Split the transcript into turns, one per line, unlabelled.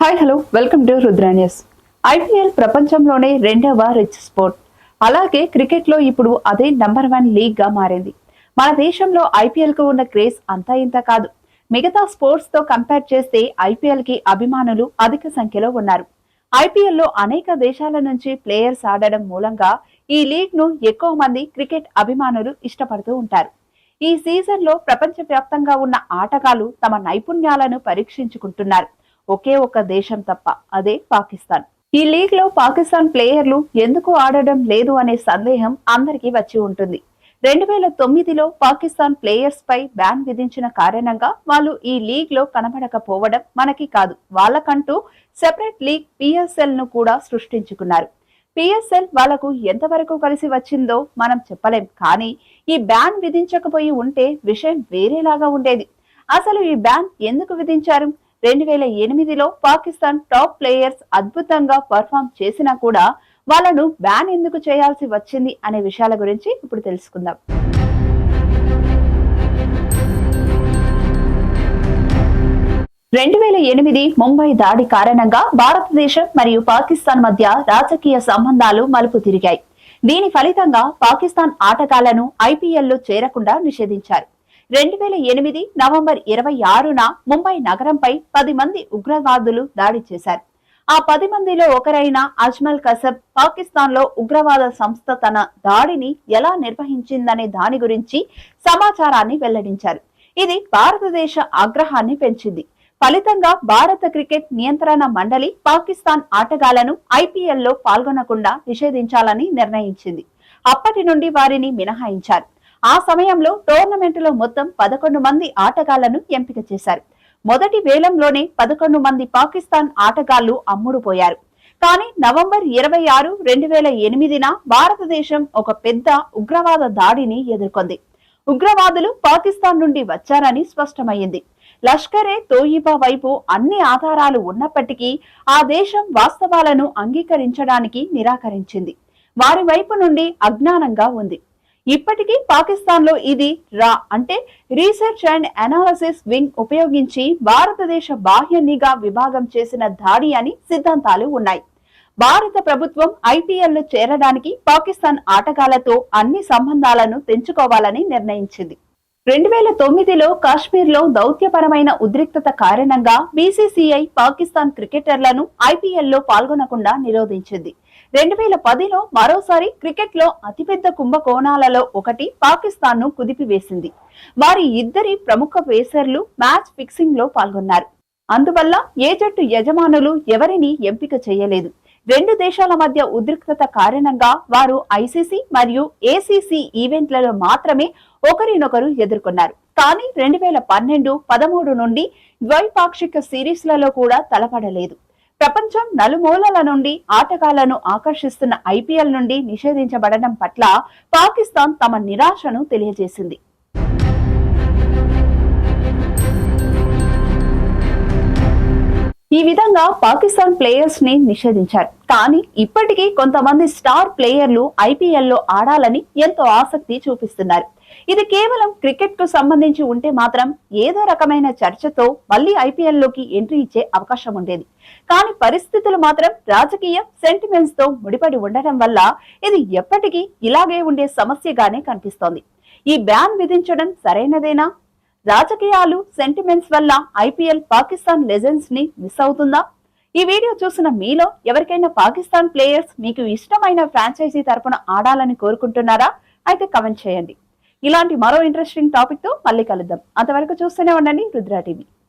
Hi hello welcome to రుద్రాన్యస్ IPL ప్రపంచంలోనే రెండవ రిచ్ స్పోర్ట్ అలాగే క్రికెట్లో ఇప్పుడు అదే నంబర్ వన్ లీగ్గా మారింది. మన దేశంలో ఐపీఎల్కు ఉన్న క్రేజ్ అంతా ఇంత కాదు. మిగతా స్పోర్ట్స్తో కంపేర్ చేస్తే ఐపీఎల్కి అభిమానులు అధిక సంఖ్యలో ఉన్నారు. ఐపీఎల్లో అనేక దేశాల నుంచి ప్లేయర్స్ ఆడడం మూలంగా ఈ లీగ్ను ఎక్కువ మంది క్రికెట్ అభిమానులు ఇష్టపడుతూ ఉంటారు. ఈ సీజన్లో ప్రపంచవ్యాప్తంగా ఉన్న ఆటగాళ్ళు తమ నైపుణ్యాలను పరీక్షించుకుంటున్నారు. ఒకే ఒక్క దేశం తప్ప అదే పాకిస్తాన్. ఈ లీగ్లో పాకిస్తాన్ ప్లేయర్లు ఎందుకు ఆడడం లేదు అనే సందేహం అందరికీ వచ్చి ఉంటుంది. రెండు వేల తొమ్మిదిలో పాకిస్తాన్ ప్లేయర్స్ పై బ్యాన్ విధించిన కారణంగా వాళ్ళు ఈ లీగ్లో కనబడకపోవడం మనకి కాదు. వాళ్ళకంటూ సెపరేట్ లీగ్ పిఎస్ఎల్ను కూడా సృష్టించుకున్నారు. పిఎస్ఎల్ వాళ్ళకు ఎంతవరకు కలిసి వచ్చిందో మనం చెప్పలేం. కానీ ఈ బ్యాన్ విధించకపోయి ఉంటే విషయం వేరేలాగా ఉండేది. అసలు ఈ బ్యాన్ ఎందుకు విధించారు? రెండు వేల ఎనిమిదిలో పాకిస్తాన్ టాప్ ప్లేయర్స్ అద్భుతంగా పర్ఫామ్ చేసినా కూడా వాళ్ళను బ్యాన్ ఎందుకు చేయాల్సి వచ్చింది అనే విషయాల గురించి ఇప్పుడు తెలుసుకుందాం. రెండు వేల ఎనిమిది ముంబై దాడి కారణంగా భారతదేశం మరియు పాకిస్తాన్ మధ్య రాజకీయ సంబంధాలు మలుపు తిరిగాయి. దీని ఫలితంగా పాకిస్తాన్ ఆటగాళ్ళను ఐపీఎల్లో చేరకుండా నిషేధించారు. రెండు వేల ఎనిమిది నవంబర్ ఇరవై ఆరున ముంబై నగరంపై పది మంది ఉగ్రవాదులు దాడి చేశారు. ఆ పది మందిలో ఒకరైన అజ్మల్ కసబ్ పాకిస్తాన్లో ఉగ్రవాద సంస్థ తన దాడిని ఎలా నిర్వహించిందనే దాని గురించి సమాచారాన్ని వెల్లడించారు. ఇది భారతదేశ ఆగ్రహాన్ని పెంచింది. ఫలితంగా భారత క్రికెట్ నియంత్రణ మండలి పాకిస్తాన్ ఆటగాళ్ళను ఐపీఎల్లో పాల్గొనకుండా నిషేధించాలని నిర్ణయించింది. అప్పటి నుండి వారిని మినహాయించారు. ఆ సమయంలో టోర్నమెంటులో మొత్తం పదకొండు మంది ఆటగాళ్ళను ఎంపిక చేశారు. మొదటి వేలంలోనే పదకొండు మంది పాకిస్తాన్ ఆటగాళ్ళు అమ్ముడుపోయారు. కానీ నవంబర్ ఇరవై ఆరు రెండు వేల ఎనిమిదిన భారతదేశం ఒక పెద్ద ఉగ్రవాద దాడిని ఎదుర్కొంది. ఉగ్రవాదులు పాకిస్తాన్ నుండి వచ్చారని స్పష్టమైంది. లష్కరే తోయిబా వైపు అన్ని ఆధారాలు ఉన్నప్పటికీ ఆ దేశం వాస్తవాలను అంగీకరించడానికి నిరాకరించింది. వారి వైపు నుండి అజ్ఞానంగా ఉంది. ఇప్పటికీ పాకిస్తాన్లో ఇది రా అంటే రీసెర్చ్ అండ్ అనాలసిస్ వింగ్ ఉపయోగించి భారతదేశ బాహ్య నిఘా విభాగం చేసిన దాడి అని సిద్ధాంతాలు ఉన్నాయి. భారత ప్రభుత్వం ఐపీఎల్లో చేరడానికి పాకిస్తాన్ ఆటగాళ్ళతో అన్ని సంబంధాలను తెంచుకోవాలని నిర్ణయించింది. రెండు వేల తొమ్మిదిలో కాశ్మీర్లో దౌత్యపరమైన ఉద్రిక్తత కారణంగా బీసీసీఐ పాకిస్తాన్ క్రికెటర్లను ఐపీఎల్లో పాల్గొనకుండా నిరోధించింది. రెండు వేల పదిలో మరోసారి క్రికెట్లో అతిపెద్ద కుంభకోణాలలో ఒకటి పాకిస్తాన్ను కుదిపివేసింది. వారి ఇద్దరి ప్రముఖ పేసర్లు మ్యాచ్ ఫిక్సింగ్లో పాల్గొన్నారు. అందువల్ల ఏ జట్టు యజమానులు ఎవరిని ఎంపిక చేయలేదు. రెండు దేశాల మధ్య ఉద్రిక్తత కారణంగా వారు ఐసీసీ మరియు ఏసీసీ ఈవెంట్లలో మాత్రమే ఒకరినొకరు ఎదుర్కొన్నారు. కానీ రెండు వేల పన్నెండు పదమూడు నుండి ద్వైపాక్షిక సిరీస్లలో కూడా తలపడలేదు. ప్రపంచం నలుమూలల నుండి ఆటగాళ్ళను ఆకర్షిస్తున్న ఐపీఎల్ నుండి నిషేధించబడడం పట్ల పాకిస్తాన్ తమ నిరాశను తెలియజేసింది. ఈ విధంగా పాకిస్తాన్ ప్లేయర్స్ని నిషేధించారు. కానీ ఇప్పటికీ కొంతమంది స్టార్ ప్లేయర్లు ఐపీఎల్లో ఆడాలని ఎంతో ఆసక్తి చూపిస్తున్నారు. ఇది కేవలం క్రికెట్కు సంబంధించి ఉంటే మాత్రం ఏదో రకమైన చర్చతో మళ్ళీ ఐపీఎల్లోకి ఎంట్రీ ఇచ్చే అవకాశం ఉండేది. కానీ పరిస్థితులు మాత్రం రాజకీయ సెంటిమెంట్స్తో ముడిపడి ఉండటం వల్ల ఇది ఎప్పటికీ ఇలాగే ఉండే సమస్యగానే కనిపిస్తోంది. ఈ బ్యాన్ విధించడం సరైనదేనా? రాజకీయాలు సెంటిమెంట్స్ వల్ల ఐపీఎల్ పాకిస్తాన్ లెజెండ్స్ని మిస్ అవుతుందా? ఈ వీడియో చూసిన మీలో ఎవరికైనా పాకిస్తాన్ ప్లేయర్స్ మీకు ఇష్టమైన ఫ్రాంచైజీ తరపున ఆడాలని కోరుకుంటున్నారా? అయితే కమెంట్ చేయండి. ఇలాంటి మరో ఇంట్రెస్టింగ్ టాపిక్తో మళ్ళీ కలుద్దాం. అంతవరకు చూస్తూనే ఉండండి రుద్రా టీవీ.